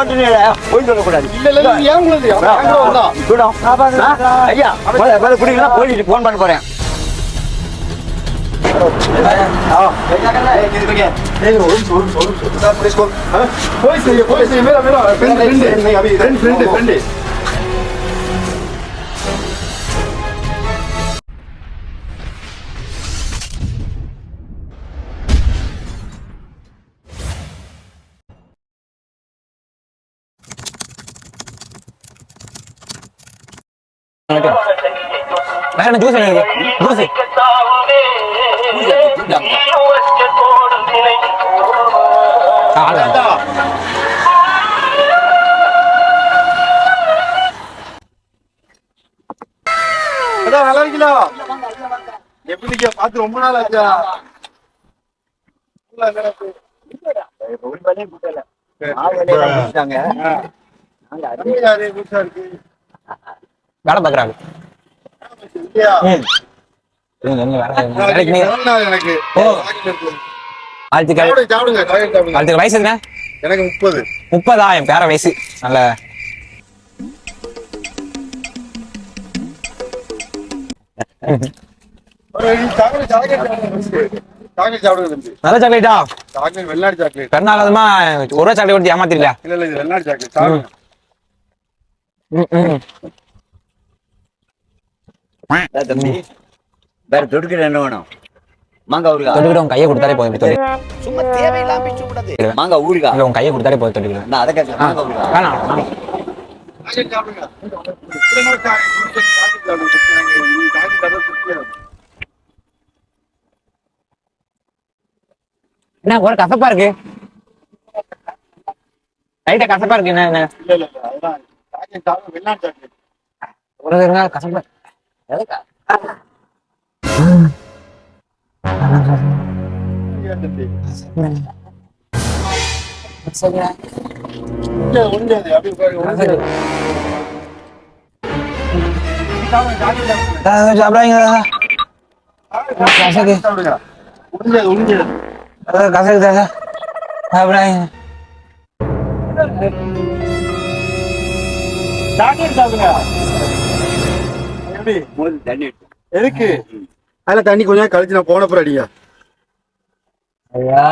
ஓட்டுனீங்க போய் சொல்லக்கூடாது இல்ல இல்ல இது ஏன் உங்களுது அவன் என் கூட வந்தான் விடும். ஆ? ஐயா குடிக்கலாம் போலீஸ் ஃபோன் பண்ண போறேன் போய் போய் வேற என்ன ஜூஸ் எனக்கு ஜூஸ் நல்லா இருக்கீங்களா? எப்படி பார்த்து ரொம்ப நாள் ஆச்சா. ஒரு வேலையும் கூட்டல. நாங்க இருக்கு வேலை பாக்குறாங்க இல்லையா? வேலைக்கு நீ பிறந்த நாள் எனக்கு ஓ. சாப்பிடுங்க வாழ்த்துக்கள் வயசு என்ன? எனக்கு முப்பது. முப்பதா என் பேர வயசு. நல்ல நல்ல சாக்லேட்டா? சாக்லேட் வெள்ளாடு சாக்லேட். ஒரு சாக்லேட் கொடுத்து ஏமாத்திருக்கா இல்ல இல்ல இது வெள்ளாடு சாக்லேட். தம்பி வேற தொடுக்கிற என்ன வேணும்? மாங்காய் ஊருகா உன் கையை கொடுத்தாலே போதும். சும்மா தேவையில்லாம பேச்சு கூடாது மாங்காய் ஊருகா உன் கையை கொடுத்தாலே போதும் நான் அதை கேட்க மாங்காய் ஊருகா வேணாம் என்ன ஒரு கசப்பா இருக்கு? லைட்டா கசப்பா இருக்கு என்ன என்ன? ஒரு கசப்பா எதுக்கா? ஏன் தம்பி இங்க ஒண்ணுது அப்படி பாருங்க ஒண்ணுது சாப்பிடுங்க எப்படி? முதல்ல தண்ணி. எதுக்கு? அதுல தண்ணி கொஞ்சம் நேரம் கழிச்சு நான் போன அப்புறம் அடிங்க. ஐயா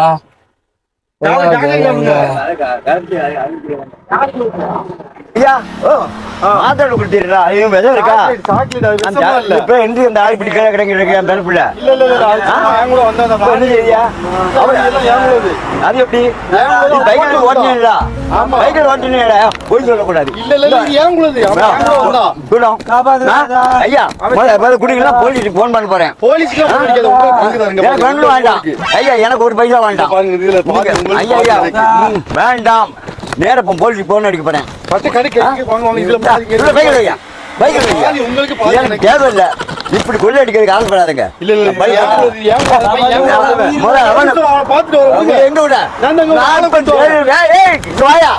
ஐயா ஓ மாத்தாடு கொடுத்தீரா ஐயோ இருக்கா? சாக்லேட். இப்ப எந்த அந்த ஆள் இல்ல, இல்ல, இல்ல, அது என்ன செய்யா எப்படி? பைக்கில் போய் சொல்லக்கூடாது. இல்ல, இல்ல? ஐயா குடிக்கலாம் போலீஸுக்கு ஃபோன் பண்ண போறேன். இங்க எனக்கு வேண்டாம். ஐயா எனக்கு ஒரு பைசா வேண்டாம். ஐயா வேண்டாம். நேரா இப்போ போலீஸுக்கு ஃபோன் அடிக்க போறேன். பத்து கடை கேக்கு வாங்க, வாங்க, இதுல பாருங்க, பைக்கில் வையா பைக்கில் வையா உங்களுக்கு, எனக்கு. தேவையில்லை இப்படி கொள்ளை அடிக்கிறதுக்கு ஆசைப்படாதுங்க இல்ல, இல்ல, இல்ல, பைக் ஏன் உள்ளது? ஏன் உள்ளது? அவன் ஏன் உள்ளது? முதல்ல அவனை- அவனை பார்த்துட்டு வர அவங்க விடுங்க. எங்க விட நானும் கொஞ்சம் வாயா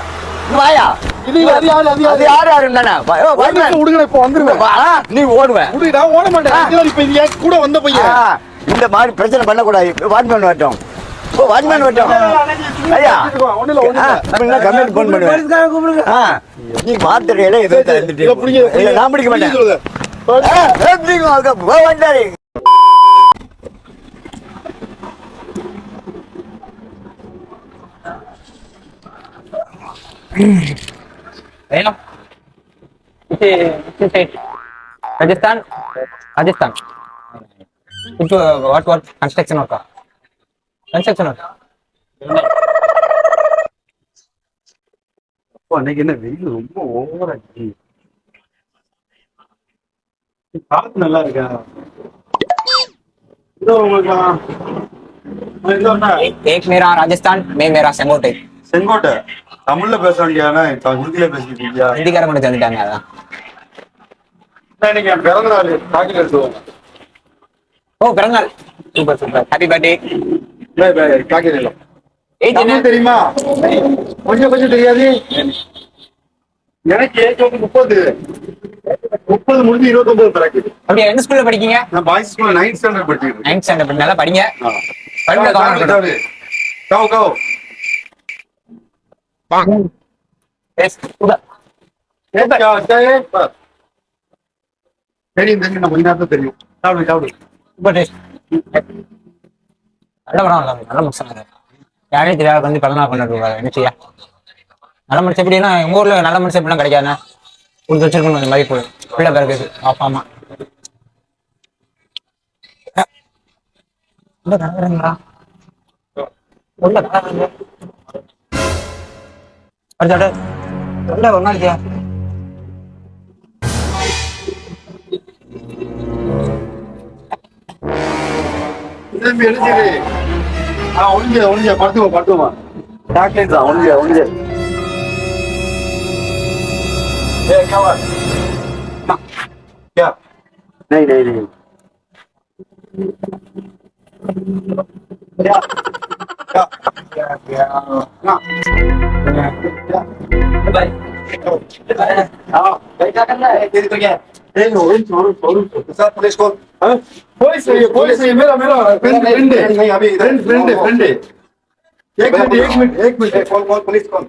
வாயா இது அது யாரு, அது அது யாரு? யாரு தானே வா, ஓ, ஒரு வாட்ச்மேன். நிமிஷம் விடுங்கடா, இப்ப வந்துருவேன். நீ ஓடுவேன் விடு, நான் ஓட மாட்டேன். கூட வந்த பையன். இந்த மாதிரி பிரச்சனை பண்ணக்கூடாது வாட்ச்மேன் வரட்டும் ஓ வாட்ச்மேன் வரட்டும் ஐயா ஒண்ணும் இல்ல, ஒண்ணும் ஆ, இல்ல. அப்படின்னா கம்ப்ளைண்ட் ஃபோன் பண்ணுவேன் ஆ, நீ மாத்திரையில ஏதோ தந்துட்டு இதை பிடிங்க, இதை இல்ல, நான் பிடிக்க மாட்டேன் சொல்லுங்க. ஆ, எப்படிங்க அவங்க போ வந்தாரு வேணும் ராஜஸ்தான் ராஜஸ்தான் இப்போ வாட் வாட் கன்ஸ்ட்ரக்ஷன் அன்னைக்கு என்ன வெயில்? ரொம்ப ஓவரா காத்து நல்லா இருக்கா? ஏக் மேரா ராஜஸ்தான் மே மேரா செங்கோட்டை செங்கோட்டை தமிழ்ல பேச வேண்டியானா? ஹிந்தியில பேசிட்டு இருக்கியா? ஹிந்திக்காரங்க மட்டும் ஓ பிறந்த super super. Happy birthday Tamil தெரியுமா? கொஞ்சம் கொஞ்சம் தெரியாது? எனக்கு ஏஜ் வந்து முப்பது? முப்பது முடிஞ்சு இருபத்தி ஒன்பது பிறகு அப்படியே எந்த ஸ்கூல்ல படிக்கீங்க? நான் பாய்ஸ் ஸ்கூல்ல நைன்த் ஸ்டாண்டர்ட் படிச்சுட்டு இருக்கேன். நைன்த் ஸ்டாண்டர்ட் நல்லா படிங்க. படிப்புல கவனம் இருக்கட்டும். கவு கவு. டேஸ்ட் சூப்பர் தெரியும் தெரியும். நான் கொஞ்ச நேரத்துல தெரியும். சாப்பிடு சாப்பிடு. நல்ல படம் நல்ல நல்ல மனுஷன் யாரே தெரியாது வந்து பிறந்தநாள் பண்ணிட்டு என்ன செய்ய நல்ல மனுஷன் எப்படின்னா எங்கள் ஊரில் நல்ல மனுஷன் எப்படிலாம் கிடைக்காதுண்ணே கொடுத்து வச்சிருக்கணும் இந்த மாதிரி பிள்ளை பிறகு அப்பா அம்மா. உள்ள கலக்குறீங்களா? உள்ள கலக்குறீங்க. அடுத்து, உள்ள ஒரு நாளைக்கு திரும்பி எழுதிடு. ஆ ஒளிஞ்ச ஒளிஞ்ச படுத்துவா படுத்துவா சாக்லேட் தான் ஒன்று ஒன்று ஏ கேவா क्या नहीं नहीं नहीं क्या क्या क्या क्या ना हाँ क्या करना है तेरी तो क्या ए orange orange orange sir police को हाँ पुलिस नहीं है पुलिस नहीं है मेरा मेरा फ्रेंड फ्रेंड है नहीं अभी फ्रेंड फ्रेंड है फ्रेंड है एक मिनट एक मिनट एक minute call call police call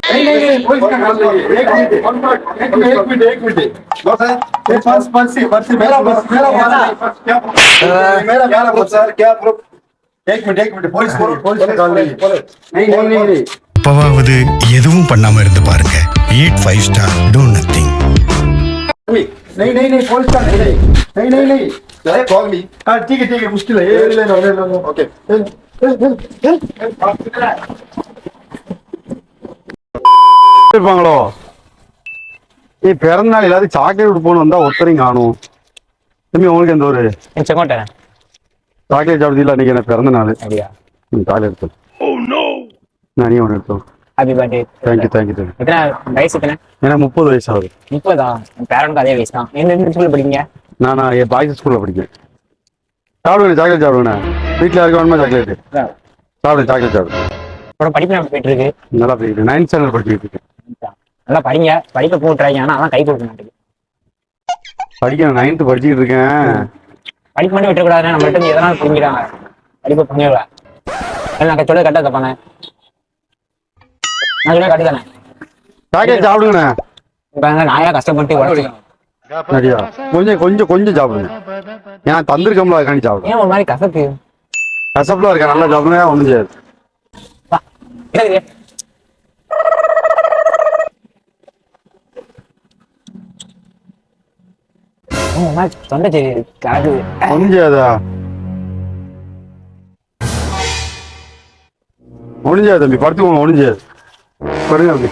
नहीं नहीं नहीं पुलिस का कॉल नहीं है एक मिनट एक मिनट एक मिनट एक मिनट लो सर ये पर्स पर्स ही पर्स ही मेरा पर्स मेरा पर्स क्या मेरा मेरा पर्स सर क्या प्रूफ एक मिनट एक मिनट पुलिस पुलिस का कॉल नहीं है नहीं नहीं नहीं नहीं அப்பவாவது எதுவும் பண்ணாம இருந்து பாருங்க eat five star do nothing नहीं नहीं नहीं नहीं पुलिस का नहीं नहीं नहीं नहीं नहीं अरे कॉल मी हाँ ठीक है ठीक है मुश्किल है ये ले लो ले लो ओके இருப்பாங்களோ நீ பிறந்த நாள் எல்லாத்தையும் சாக்லேட் கொடுப்போன்னு வந்தா ஒருத்தரையும் காணும் தம்பி உங்களுக்கு எந்த ஒரு செங்கோட்டை சாக்லேட் சாப்பிடுதில்ல அன்னைக்கு எனக்கு பிறந்த நாள் அப்படியா ம் சாக்லேட் எடுத்து நான் நீ ஒன்று எடுத்தோம் happy birthday thank you thank you thank you எத்தனை வயசு எத்தனை எனக்கு முப்பது வயசு ஆகுது முப்பதா என் பேரனுக்கு அதே வயசு தான் எந்த ஸ்கூல்ல படிக்கீங்க நான் நான் என் பாய்ஸ் ஸ்கூலில் படிக்கேன் சாப்பிடுவேன் சாக்லேட் சாப்பிடுவேண்ணே வீட்டில் யாருக்கு வேணுமா சாக்லேட் சாப்பிடு சாக்லேட் சாப்பிடு. அப்புறம் படிப்பு எப்படி போயிட்டு இருக்கு? நல்லா படிக்கிறேன் நைன்த் ஸ்டாண்டர்ட் படிச்சுட்டு இருக்கேன். நல்லா படிங்க. படிப்பை போட்டுறாங்க ஆனா அதான் கை கொடுக்க மாட்டேங்குது. படிக்கிறேன் நைன்த்து படிச்சுட்டு இருக்கேன். படிப்பு மட்டும் விட்டுக்கூடாதுன்னு நம்மள்ட்ட இருந்து எதனாலும் புரிஞ்சுக்கிறாங்க. படிப்பை புரிஞ்சுக்கல. நான் சொல்ல கரெக்டாக தப்பானே நான் சொல்ல கரெக்டு தானே சாக்லேட் சாப்பிடுங்கண்ணே இப்போ நாயா கஷ்டப்பட்டு உடச்சு சரியா கொஞ்சம் கொஞ்சம் கொஞ்சம் சாப்பிடுங்க ஏன் தந்திருக்கோம்ல அதுக்காண்டி சாப்பிடுங்க ஏன் ஒரு மாதிரி கசப்பு கசப்புலாம் இருக்கா நல்லா சாப்பிடுங்க ஒன்றும் செய்யாது தொண்டை சரி ஒன்றும் செய்யாதா ஒன்றும் செய்யாது தம்பி படுத்துக்கோங்க ஒன்றும் செய்யாது படுங்க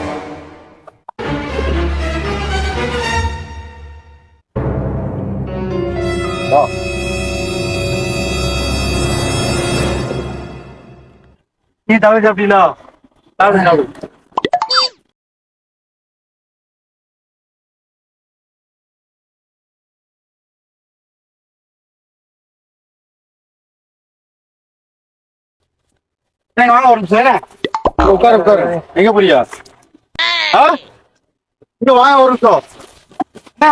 நீ தமிழ் சாப்பிட்டீங்களா சாப்பிடு சாப்பிடு வாங்க ஒரு நிமிஷம் ஏங்க. உட்காரு உட்காரு எங்க போறியா இங்க வாங்க ஒரு நிமிஷம் என்ன?